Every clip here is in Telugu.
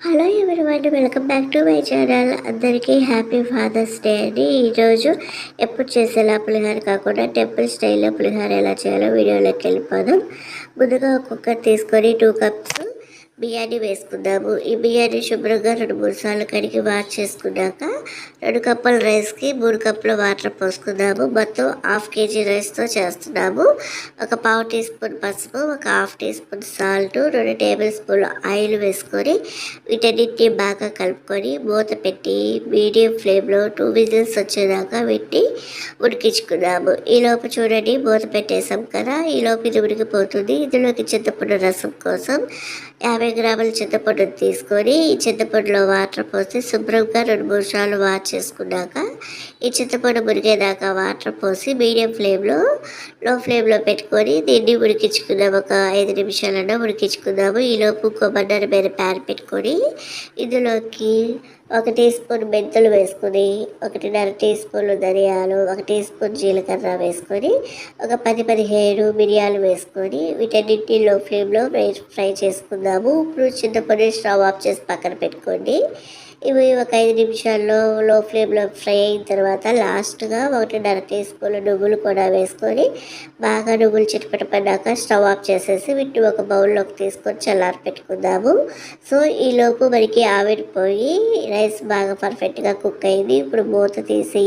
Hello everyone welcome back to my channel అందరికీ హ్యాపీ ఫాదర్స్ డే అని ఈరోజు ఎప్పుడు చేసేలా పులిహార కాకుండా టెంపుల్ స్టైల్లో పులిహార ఎలా చేయాలో వీడియోలోకి వెళ్ళిపోదాం. ముందుగా ఒక తీసుకొని టూ కప్స్ బియ్యాన్ని వేసుకుందాము. ఈ బియ్యాన్ని శుభ్రంగా రెండు మూడు సార్లు కడిగి వాష్ చేసుకున్నాక రెండు కప్పుల రైస్కి మూడు కప్పుల వాటర్ పోసుకుందాము. మొత్తం హాఫ్ కేజీ రైస్తో చేస్తున్నాము. ఒక పావు టీ స్పూన్ పసుపు ఒక హాఫ్ టీ స్పూన్ సాల్ట్ రెండు టేబుల్ స్పూన్ ఆయిల్ వేసుకొని వీటన్నిటిని బాగా కలుపుకొని మూత పెట్టి మీడియం ఫ్లేమ్లో టూ విజిల్స్ వచ్చేదాకా వీటిని ఉడికించుకున్నాము. ఈలోపు చూడండి మూత పెట్టేసాం కదా. ఈలోపు ఇది ఉడికిపోతుంది. ఇందులోకి చింతపండు రసం కోసం యాభై గ్రాముల చింతపండుని తీసుకొని ఈ చింతపండులో వాటర్ పోసి శుభ్రంగా రెండు మూడు సార్లు వాష్ చేసుకున్నాక ఈ చింతపండు మురిగేదాకా వాటర్ పోసి మీడియం ఫ్లేమ్లో లో ఫ్లేమ్లో పెట్టుకొని దీన్ని ఉడికించుకుందాం ఒక ఐదు నిమిషాలన్నా ఉడికించుకుందాము ఈలోపు కొబ్బరి మీద ప్యాన్ పెట్టుకొని ఇందులోకి ఒక టీ స్పూన్ మెంతులు వేసుకొని ఒకటిన్నర టీ స్పూన్లు ధనియాలు ఒక టీ స్పూన్ జీలకర్ర వేసుకొని ఒక పది పదిహేడు మిరియాలు వేసుకొని వీటన్నింటినీ లో ఫ్లేమ్లో ఫ్రై చేసుకుందాము. ఇప్పుడు చింతపండు స్టవ్ ఆఫ్ చేసి పక్కన పెట్టుకోండి. ఇవి ఒక ఐదు నిమిషాల్లో లో ఫ్లేమ్లో ఫ్రై అయిన తర్వాత లాస్ట్గా ఒకటిన్నర టీ నువ్వులు కూడా వేసుకొని బాగా నువ్వులు చిటపటపడ్డాక స్టవ్ ఆఫ్ చేసేసి వీటిని ఒక బౌల్లోకి తీసుకొని చల్లారి పెట్టుకుందాము. సో ఈలోపు మనకి ఆవిరిపోయి రైస్ బాగా పర్ఫెక్ట్గా కుక్ అయింది. ఇప్పుడు మూత తీసి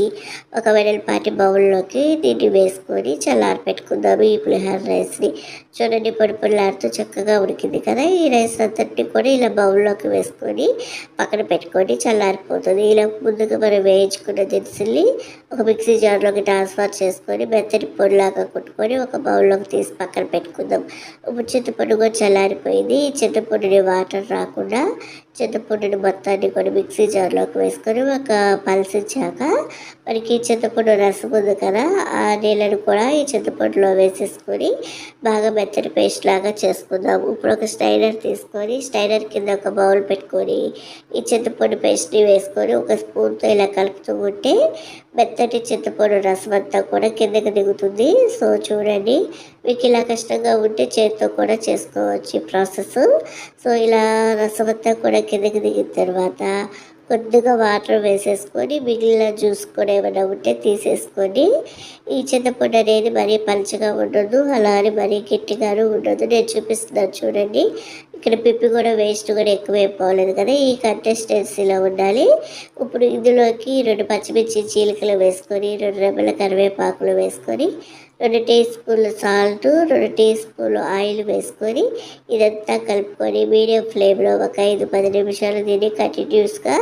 ఒక వెడల్పాటి బౌల్లోకి దీన్ని వేసుకొని చల్లారి పెట్టుకుందాము ఈ పులిహార రైస్ని. చూడండి పొడి పొడిలాడుతూ చక్కగా ఉడికింది కదా. ఈ రైస్ అంతటిని కూడా ఇలా బౌల్లోకి వేసుకొని పక్కన పెట్టుకొని చల్లారిపోతుంది. ఇలా ముందుగా మనం వేయించుకున్న దినుసుల్ని ఒక మిక్సీ జార్లోకి ట్రాన్స్ఫర్ చేసుకొని మెత్తటి పొడిలాగా కొట్టుకొని ఒక బౌల్లోకి తీసి పక్కన పెట్టుకుందాం. ఇప్పుడు చింతపండు కూడా చల్లారిపోయింది. ఈ చింతపండుని వాటర్ రాకుండా చింతపండుని మొత్తాన్ని కొన్ని మిక్సీ జార్లోకి వేసుకొని ఒక పలిసించాక మనకి చింతపండు రసం ఉంది కదా ఆ నీళ్ళను కూడా ఈ చింతపండులో వేసేసుకొని బాగా మెత్తటి పేస్ట్ లాగా చేసుకుందాం. ఇప్పుడు ఒక స్టైనర్ తీసుకొని స్టైనర్ కింద ఒక బౌల్ పెట్టుకొని ఈ చింతపండు పేస్ట్ని వేసుకొని ఒక స్పూన్తో ఇలా కలుపుతూ ఉంటే మెత్తటి చింతపండు రసం అంతా కూడా కిందకి దిగుతుంది. సో చూడండి మీకు ఇలా కష్టంగా ఉంటే చేతితో కూడా చేసుకోవచ్చు ఈ ప్రాసెస్. సో ఇలా రసం అంతా కూడా కిందకి దిగిన తర్వాత కొద్దిగా వాటర్ వేసేసుకొని మిగిలిన జ్యూస్ కూడా ఏమైనా ఉంటే తీసేసుకొని ఈ చింతపండు అనేది మరీ పలుచగా ఉండదు అలానే మరీ గట్టిగాను ఉండదు. నేను చూపిస్తున్నాను చూడండి. ఇక్కడ పిప్పి కూడా వేస్ట్ కూడా ఎక్కువ అయిపోలేదు కదా ఈ కన్సిస్టెన్సీలో ఉండాలి. ఇప్పుడు ఇందులోకి రెండు పచ్చిమిర్చి చీలికలు వేసుకొని రెండు రెమ్మల కరివేపాకులు వేసుకొని రెండు టీ స్పూన్లు సాల్ట్ రెండు టీ స్పూన్లు ఆయిల్ వేసుకొని ఇదంతా కలుపుకొని మీడియం ఫ్లేమ్లో ఒక ఐదు పది నిమిషాలు దీన్ని కంటిన్యూస్గా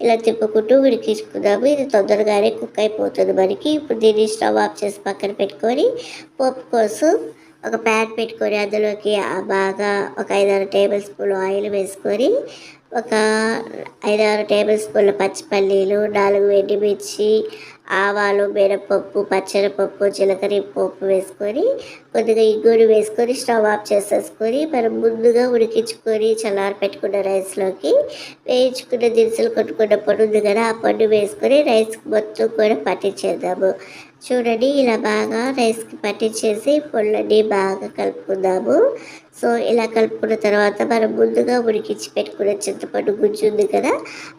ఇలా తిప్పుకుంటూ ఉడికించుకుందాము. ఇది తొందరగానే కుక్ అయిపోతుంది మనకి. ఇప్పుడు దీన్ని స్టవ్ ఆఫ్ చేసి పక్కన పెట్టుకొని పోపు కోసం ఒక ప్యాన్ పెట్టుకొని అందులోకి బాగా ఒక ఐదారు టేబుల్ స్పూన్ ఆయిల్ వేసుకొని ఒక ఐదారు టేబుల్ స్పూన్ల పచ్చిపల్లీలు నాలుగు ఎండుమిర్చి ఆవాలు మినపప్పు పచ్చనపప్పు జీలకర్ర పప్పు వేసుకొని కొద్దిగా ఇగ్గురు వేసుకొని స్టవ్ ఆఫ్ చేసేసుకొని మనం ముందుగా ఉడికించుకొని చల్లారి పెట్టుకున్న రైస్లోకి వేయించుకున్న దినుసులు కొట్టుకున్న పండు ఉంది కదా ఆ పండు వేసుకొని రైస్ మొత్తం కూడా పట్టించేద్దాము. చూడండి ఇలా బాగా రైస్కి పట్టించేసి పొళ్ళని బాగా కలుపుకుందాము. సో ఇలా కలుపుకున్న తర్వాత మనం ముందుగా ఉడికించి పెట్టుకున్న చింతపండు గుజ్జు ఉంది కదా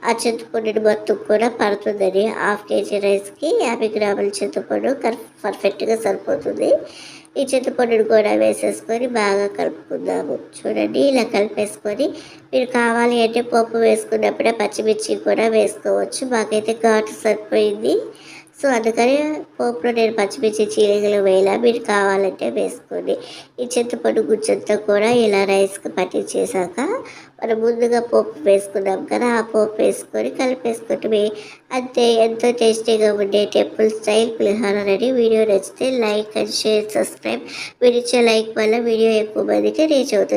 ఆ చింతపండుని మొత్తం కూడా పడుతుందని హాఫ్ కేజీ రైస్కి యాభై గ్రాముల చింతపండు పర్ఫెక్ట్గా సరిపోతుంది. ఈ చింతపండుని కూడా వేసేసుకొని బాగా కలుపుకుందాము. చూడండి ఇలా కలిపేసుకొని మీరు కావాలి అంటే పప్పు వేసుకున్నప్పుడే పచ్చిమిర్చి కూడా వేసుకోవచ్చు. మాకైతే ఘాటు సరిపోయింది. సో అందుకని పోపులో నేను పచ్చిమిర్చి చీలికలు వేయాల. మీరు కావాలంటే వేసుకోండి. ఈ చింతపండు గుజ్జంతా కూడా ఇలా రైస్కి పట్టించేసాక మనం ముందుగా పోపు వేసుకున్నాం కదా. ఆ పోపు వేసుకొని కలిపేసుకుంటే అంతే ఎంతో టేస్టీగా ఉండే టెంపుల్ స్టైల్ పులిహార రెడీ. వీడియో నచ్చితే లైక్ అండ్ షేర్ సబ్స్క్రైబ్. మీరు ఇచ్చే లైక్ వల్ల వీడియో ఎక్కువ మందికి రీచ్ అవుతుంది.